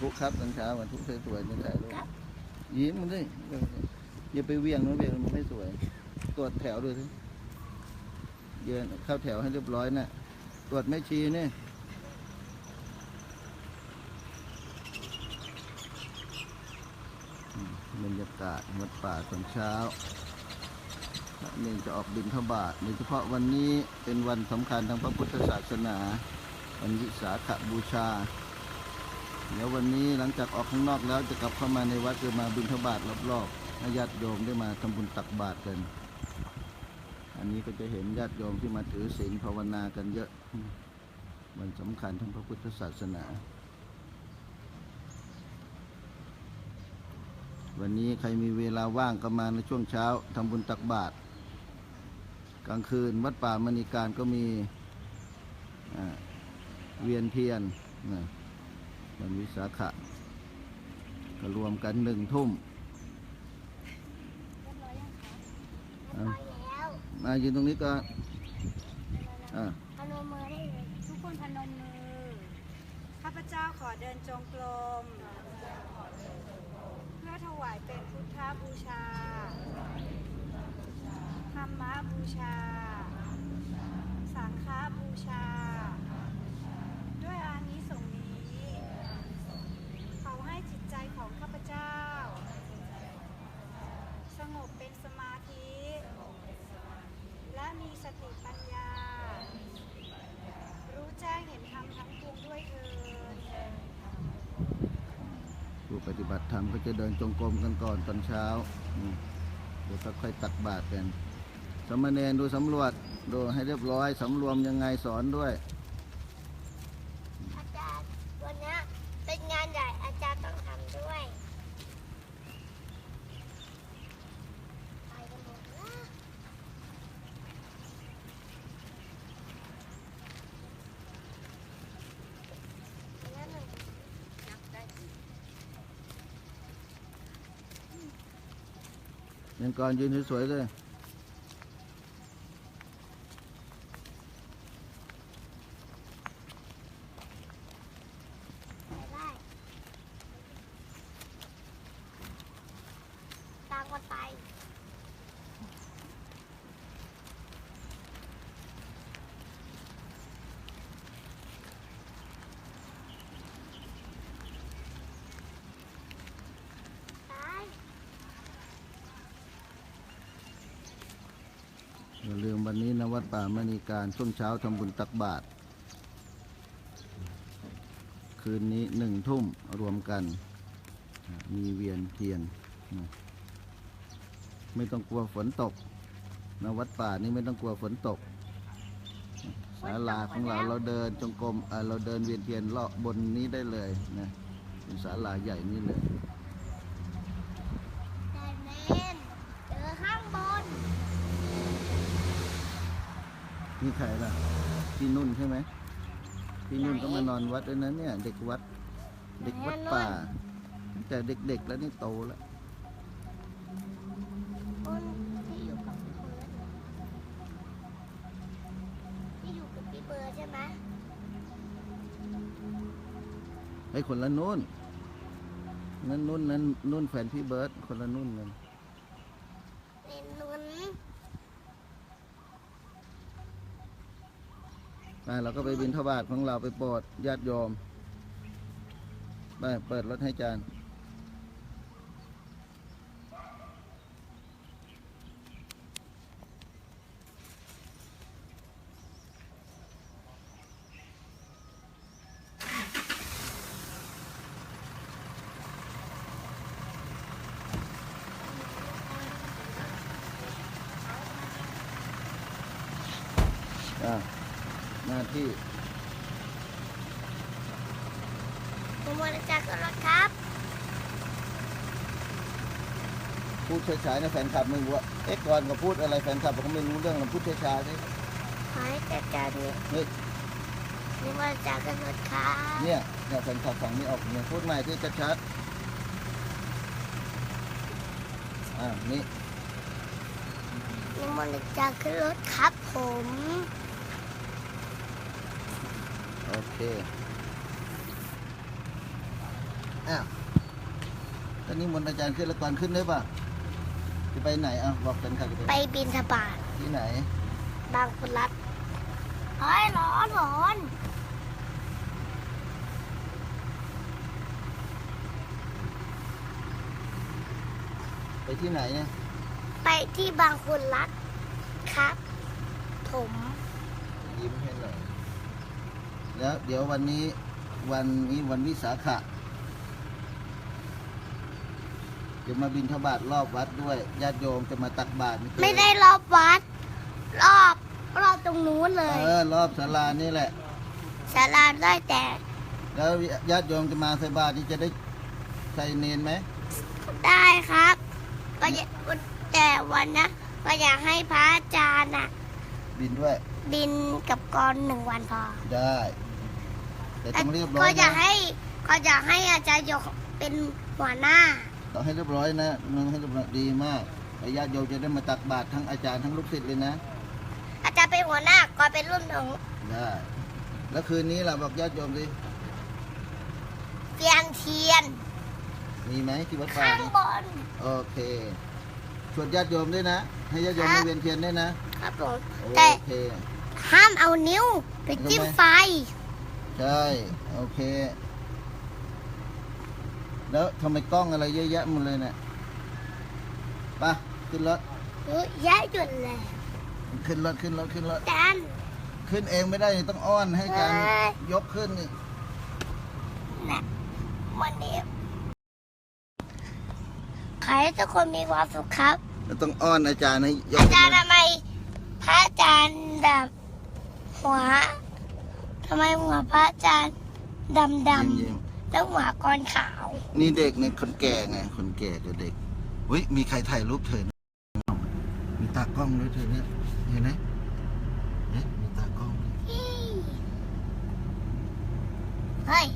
ทุกครับตอนเช้าวันทุกสวยๆนี่ถ่ายรูปยิ้มมันดิอย่าไปเวียงนู้นเวียงมันไม่สวย ตรวจแถวด้วยสิเยืนเข้าแถวให้เรียบร้อยนะตรวจไม่ชีนี่อืมบรรยากาศวัดป่าตอนเช้าพระเนรจะออกบิณฑบาตโดยเฉพาะวันนี้เป็นวันสำคัญทางพระพุทธศาสนา วันวิสาขบูชา เดี๋ยววันนี้หลังจากออกข้างนอกแล้วจะกลับเข้ามาในวัดจะมาบิณฑบาตรอบๆให้ญาติโยมได้มาทำบุญตักบาตรกัน อันนี้ก็จะเห็นญาติโยมที่มาถือศีลภาวนากันเยอะวันสำคัญทางพระพุทธศาสนา วันนี้ใครมีเวลาว่างก็มาในช่วงเช้าทำบุญตักบาตรกลางคืนวัดป่ามณีการก็มีเวียนเทียนนะ วันวิสาขะก็รวมกันหนึ่งทุ่มเรียบร้อยยังคะอะแล้วมายืนตรงนี้ก็อ่าพนมมือได้เลยทุกคนพนมมือ ข้าพเจ้าขอเดินจงกรม เพื่อถวายเป็นพุทธบูชา ธรรมบูชา สังฆบูชา ด้วยอานิสงส์นี้ ขอให้จิตใจของข้าพเจ้า สงบเป็นสมาธิ และมีสติปัญญา รู้แจ้งเห็นธรรมทั้งปวงด้วยเถิด ผู้ป ฏิบัติธรรมก็จะเดินจงกรมกันก่อนตอนเช้า เดี๋ยวก็ค่อยตักบาตรกันสามเณรดูสำรวจดูให้เรียบร้อยสำรวมยังไงสอนด้วย อาจารย์วันเนี้ยเป็นงานใหญ่อาจารย์ต้องทำด้วยไปกันหมดละงั้นหนึ่งนับได้ เรียนก่อนยืนสวยๆเลย ไปได้ตามกันไป ไป อย่าลืมวันนี้นะวัดป่ามณีการช่วงเช้าทำบุญตักบาตรคืนนี้หนึ่งทุ่มรวมกัน มีเวียนเทียน ไม่ต้องกลัวฝนตกนะวัดป่านี่ไม่ต้องกลัวฝนตกศาลาของเราเราเดินจงกรมเอ่อเราเดินเวียนเทียนเลาะบนนี้ได้เลยนะเป็นศาลาใหญ่นี่เลย แต่เนนเจอข้างบน นี่ใครล่ะพี่นุ่นใช่ไหมพี่นุ่นก็มานอนวัดด้วยนะเนี่ย เด็กวัด เด็กวัดป่าตั้งแต่เด็กๆแล้วนี่โตแล้วคนที่อยู่กับพี่เบิร์ดที่อยู่กับพี่เบิร์ดใช่ไหมไอ้คนละนุ่นนั่นนุ่นนั้นนุ่นแฟนพี่เบิร์ดคนละนุ่นกัน เป็นนุน ไป เราก็ไปบินทบาทของเราไปโปรดญาติโยมไปเปิดรถให้จานอะ หน้าที่ผมมาจากรถครับ พูดช้าๆนะแฟนคลับไม่รู้ว่าเอ๊ะก่อนก็พูดอะไรแฟนคลับเขาไม่รู้เรื่องเราพูดช้าๆสิขอให้จัดการเนี่ยนี่นี่มาจากรถครับเนี่ยเนี่ยแฟนคลับฟังไม่ออกเนี่ยพูดใหม่ที่ชัดๆอ่านี่นี่มาจากรถครับผม โอเค อ้าวตอนนี้มนต์อาจารย์ขึ้นแล้วก่อนขึ้นได้ป่ะจะไปไหนอะบอกกันค่ะจะไปไปบินทบาทที่ไหน บางคนรัดเฮ้ยร้อนร้อนไปที่ไหนเนี่ย ไปที่บางคนรัดครับ ผมยิ้มให้หน่อย แล้วเดี๋ยววันนี้วันนี้วันวิสาขะจะมาบินทบาทรอบวัดด้วยญาติโยมจะมาตักบาตรเจอไม่ได้รอบวัด รอบรอบตรงนู้นเลยเออรอบศาลานี่แหละศาลาได้แต่ แล้วญาติโยมจะมาใส่บาตรที่จะได้ใส่เนนไหมได้ครับก็อยากแต่วันนะก็อยากให้พระอาจารย์น่ะ บินด้วย บินกับกรหนึ่งวันพอได้ แต่ต้องเรียบร้อก็ยอยานะกให้ก็อยากให้อาจารย์ยกเป็นหัวหน้า ต้องให้เรียบร้อยนะต้องให้เรียบร้อยดีมากไอ้ญาติโยมจะได้มาตักบาตรทั้งอาจารย์ทั้งลูกศิษย์เลยนะอาจารย์เป็นหัวหน้าก็เป็นรุ่นหนึ่งได้แล้วคืนนี้ล่ะบอกญาติโยมสิเปลี่ยนเทียน มีไหมที่วัดป่าข้างเนี่ยบน โอเคชวนญาติโยมด้วยนะ ให้ญาติโยมครัมาบเวียนเทียนด้วยนะครับผม โอแต่เคห้ามเอานิ้วไปจิ้มทำไมไฟ ใช่ โอเค แล้วทำไมกล้องอะไรเยอะแยะหมดเลยเนี่ยไปขึ้นรถเฮ้ยแย่จุดเลยขึ้นรถ ขึ้นรถ ขึ้นรถอาจารย์ขึ้นเองไม่ได้นี่ต้องอ้อนให้อาจารย์เอ้ย ยกขึ้นนี่นะวันนี้ขอให้ทุกคนมีความสุขครับ แล้วต้องอ้อนอาจารย์ให้ยกอาขึ้นจารย์มาทำไมพระอาจารย์แบบหัว ทำไมหัวพระอาจารย์ดำดำแล้วหัวกอนขาวนี่เด็กในคนแก่ไง คนแก่กับเด็กเฮ้ยมีใครถ่ายรูปเธอนะมีตากล้องด้วยเธอเนี่ยเห็นไหมเนี่ยมีตากล้อง เฮ้ย